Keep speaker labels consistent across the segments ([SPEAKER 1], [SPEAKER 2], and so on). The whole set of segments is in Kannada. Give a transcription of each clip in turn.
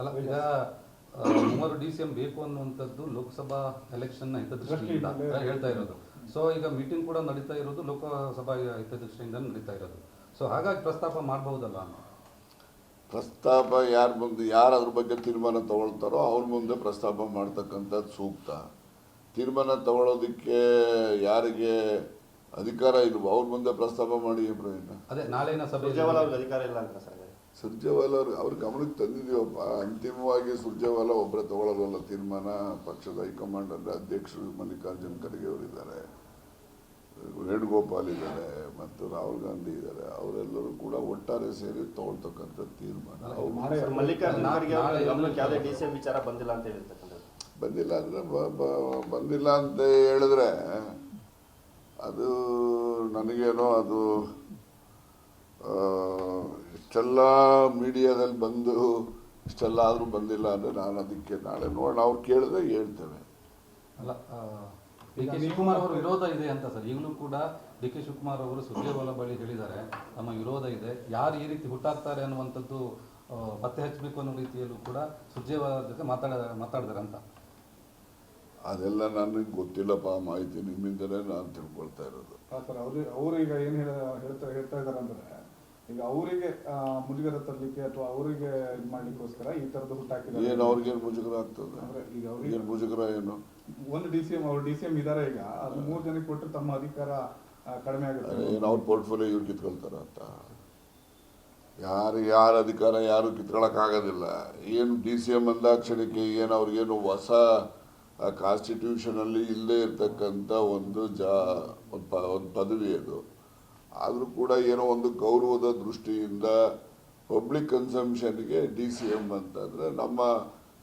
[SPEAKER 1] ಅಲ್ಲ ಈಗ ಮೂವರು ಡಿ ಸಿ ಎಂ ಬೇಕು ಅನ್ನುವಂಥದ್ದು ಲೋಕಸಭಾ ಎಲೆಕ್ಷನ್ ಹಿತದೃಷ್ಟಿಯಿಂದ ಹೇಳ್ತಾ ಇರೋದು. ಸೊ ಈಗ ಮೀಟಿಂಗ್ ಕೂಡ ನಡೀತಾ ಇರೋದು ಲೋಕಸಭಾ ಹಿತದೃಷ್ಟಿಯಿಂದ ನಡೀತಾ ಇರೋದು ಸೊ ಹಾಗಾಗಿ ಪ್ರಸ್ತಾಪ ಮಾಡಬಹುದಲ್ಲ
[SPEAKER 2] ಪ್ರಸ್ತಾಪ ಯಾರ ಮುಂದೆ ಯಾರು ಅದ್ರ ಬಗ್ಗೆ ತೀರ್ಮಾನ ತಗೊಳ್ತಾರೋ ಅವ್ರ ಮುಂದೆ ಪ್ರಸ್ತಾಪ ಮಾಡ್ತಕ್ಕಂಥದ್ದು ಸೂಕ್ತ. ತೀರ್ಮಾನ ತಗೊಳ್ಳೋದಕ್ಕೆ ಯಾರಿಗೆ ಅಧಿಕಾರ ಇಲ್ವೋ ಅವ್ರ ಮುಂದೆ ಪ್ರಸ್ತಾಪ ಮಾಡಿ ಪ್ರಯೋಜನ
[SPEAKER 1] ಅದೇ ನಾಳಿನ ಸಭೆ
[SPEAKER 3] ಅಧಿಕಾರ ಇಲ್ಲ ಅಂತ ಸರ್.
[SPEAKER 2] ಸುರ್ಜೇವಾಲ ಅವ್ರ ಅವ್ರ ಗಮನಕ್ಕೆ ತಂದಿದೀವಪ್ಪ ಅಂತಿಮವಾಗಿ ಸುರ್ಜೇವಾಲ ಒಬ್ಬರೇ ತಗೊಳ್ಳೋದಲ್ಲ ತೀರ್ಮಾನ ಪಕ್ಷದ ಹೈಕಮಾಂಡ್ ಅಂದರೆ ಅಧ್ಯಕ್ಷರು ಮಲ್ಲಿಕಾರ್ಜುನ್ ಖರ್ಗೆ ಅವರಿದ್ದಾರೆ. ವೇಣುಗೋಪಾಲ್ ಇದ್ದಾರೆ ಮತ್ತು ರಾಹುಲ್ ಗಾಂಧಿ ಇದ್ದಾರೆ. ಅವರೆಲ್ಲರೂ ಕೂಡ ಒಟ್ಟಾರೆ ಸೇರಿ ತಗೊಳ್ತಕ್ಕಂಥ ತೀರ್ಮಾನ.
[SPEAKER 3] ಬಂದಿಲ್ಲ ಅಂತ
[SPEAKER 2] ಬಂದಿಲ್ಲ ಅಂದ್ರೆ ಬಂದಿಲ್ಲ ಅಂತ ಹೇಳಿದ್ರೆ ಅದು ನನಗೇನೋ ಅದು ಆ, ಇಷ್ಟೆಲ್ಲ ಮೀಡಿಯಾದಲ್ಲಿ ಬಂದು ಇಷ್ಟೆಲ್ಲ ಆದರೂ ಬಂದಿಲ್ಲ ಅಂದರೆ ನಾನು ಅದಕ್ಕೆ ನಾಳೆ ನೋಡೋಣ. ಅವ್ರು ಕೇಳಿದ್ರೆ ಹೇಳ್ತೇವೆ.
[SPEAKER 1] ಅಲ್ಲ ಡಿ ಕೆ ಶಿವಕುಮಾರ್ ಅವರು ವಿರೋಧ ಇದೆ ಅಂತ ಸರ್. ಈಗಲೂ ಕೂಡ ಡಿ ಕೆ ಶಿವಕುಮಾರ್ ಅವರು ಸುರ್ಜೇವಾಲ ಬಳಿ ಹೇಳಿದ್ದಾರೆ ನಮ್ಮ ವಿರೋಧ ಇದೆ. ಯಾರು ಈ ರೀತಿ ಹುಟ್ಟಾಕ್ತಾರೆ ಅನ್ನುವಂಥದ್ದು ಪತ್ತೆ ಹಚ್ಚಬೇಕು ಅನ್ನೋ ರೀತಿಯಲ್ಲೂ ಕೂಡ ಸುರ್ಜೇವಾಲ ಜೊತೆ ಮಾತಾಡ ಮಾತಾಡಿದಾರೆ ಅಂತ.
[SPEAKER 2] ಅದೆಲ್ಲ ನನಗೆ ಗೊತ್ತಿಲ್ಲಪ್ಪ. ಆ ಮಾಹಿತಿ ನಿಮ್ಮಿಂದಲೇ ನಾನು ತಿಳ್ಕೊಳ್ತಾ ಇರೋದು.
[SPEAKER 4] ಸರ್ ಅವ್ರಿಗೆ ಅವ್ರು ಈಗ ಏನು ಹೇಳ್ತಾ ಹೇಳ್ತಾ ಇದ್ದಾರೆ ಅಂದ್ರೆ ಈಗ ಅವರಿಗೆ ಮುಜುಗರ ತರಲಿಕ್ಕೆ ಅಥವಾ ಅವರಿಗೆ ಇದು ಮಾಡ್ಲಿಕ್ಕೋಸ್ಕರ ಈ ತರದ ಹುಟ್ಟಾಕಿದ್ದಾರೆ
[SPEAKER 2] ಏನು ಅವ್ರಿಗೆ ಮುಜುಗರ ಆಗ್ತದೆ?
[SPEAKER 4] ಅಂದ್ರೆ ಈಗ ಅವ್ರಿಗೆ
[SPEAKER 2] ಏನು ಮುಜುಗರ ಏನು?
[SPEAKER 4] ಒಂದು ಡಿ ಸಿ ಎಂ ಅವ್ರು ಡಿ ಸಿ ಎಂ ಇದಾರೆ ಈಗ. ಅದು ಮೂರು ಜನಕ್ಕೆ ಕೊಟ್ಟರೆ ತಮ್ಮ ಅಧಿಕಾರ ಆ, ಕಡಿಮೆ ಆಗುತ್ತೆ.
[SPEAKER 2] ಏನು ಅವ್ರ ಪೋರ್ಟ್ಫೋಲಿಯೋ ಇವ್ರು ಕಿತ್ಕೊಳ್ತಾರ ಅಂತ? ಯಾರು ಯಾರ ಅಧಿಕಾರ ಯಾರು ಕಿತ್ಕೊಳಕ್ಕಾಗೋದಿಲ್ಲ. ಏನು ಡಿ ಸಿ ಎಂ ಅಂದಾಕ್ಷಣಕ್ಕೆ ಏನು ಅವ್ರಿಗೇನು ಹೊಸ ಕಾನ್ಸ್ಟಿಟ್ಯೂಷನಲ್ಲಿ ಇಲ್ಲದೆ ಇರ್ತಕ್ಕಂಥ ಒಂದು ಜಾ ಒಂದು ಪ ಒಂದು ಪದವಿ ಅದು. ಆದರೂ ಕೂಡ ಏನೋ ಒಂದು ಗೌರವದ ದೃಷ್ಟಿಯಿಂದ ಪಬ್ಲಿಕ್ ಕನ್ಸಂಪ್ಷನ್ಗೆ ಡಿ ಸಿ ಎಂ ಅಂತಂದರೆ ನಮ್ಮ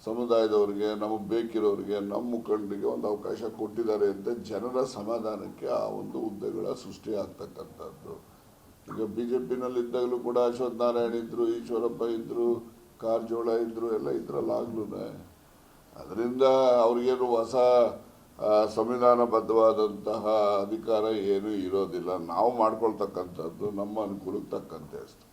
[SPEAKER 2] ಸಮುದಾಯದವ್ರಿಗೆ ನಮಗೆ ಬೇಕಿರೋರಿಗೆ, ನಮ್ಮ ಮುಖಂಡರಿಗೆ ಒಂದು ಅವಕಾಶ ಕೊಟ್ಟಿದ್ದಾರೆ ಅಂತ ಜನರ ಸಮಾಧಾನಕ್ಕೆ ಆ ಒಂದು ಹುದ್ದೆಗಳ ಸೃಷ್ಟಿ ಆಗ್ತಕ್ಕಂಥದ್ದು. ಈಗ ಬಿ ಜೆ ಪಿನಲ್ಲಿದ್ದಾಗಲೂ ಕೂಡ ಅಶ್ವಥ್ ನಾರಾಯಣ ಇದ್ದರು ಈಶ್ವರಪ್ಪ ಇದ್ದರು ಕಾರಜೋಳ ಇದ್ದರು ಎಲ್ಲ ಇದ್ರಲ್ಲ ಆಗ್ಲೂ ಅದರಿಂದ ಅವ್ರಿಗೇನು ಹೊಸ ಸಂವಿಧಾನಬದ್ಧವಾದಂತಹ ಅಧಿಕಾರ ಏನೂ ಇರೋದಿಲ್ಲ. ನಾವು ಮಾಡ್ಕೊಳ್ತಕ್ಕಂಥದ್ದು ನಮ್ಮ ಅನುಕೂಲಕ್ಕೆ ತಕ್ಕಂತೆ ಅಷ್ಟೆ.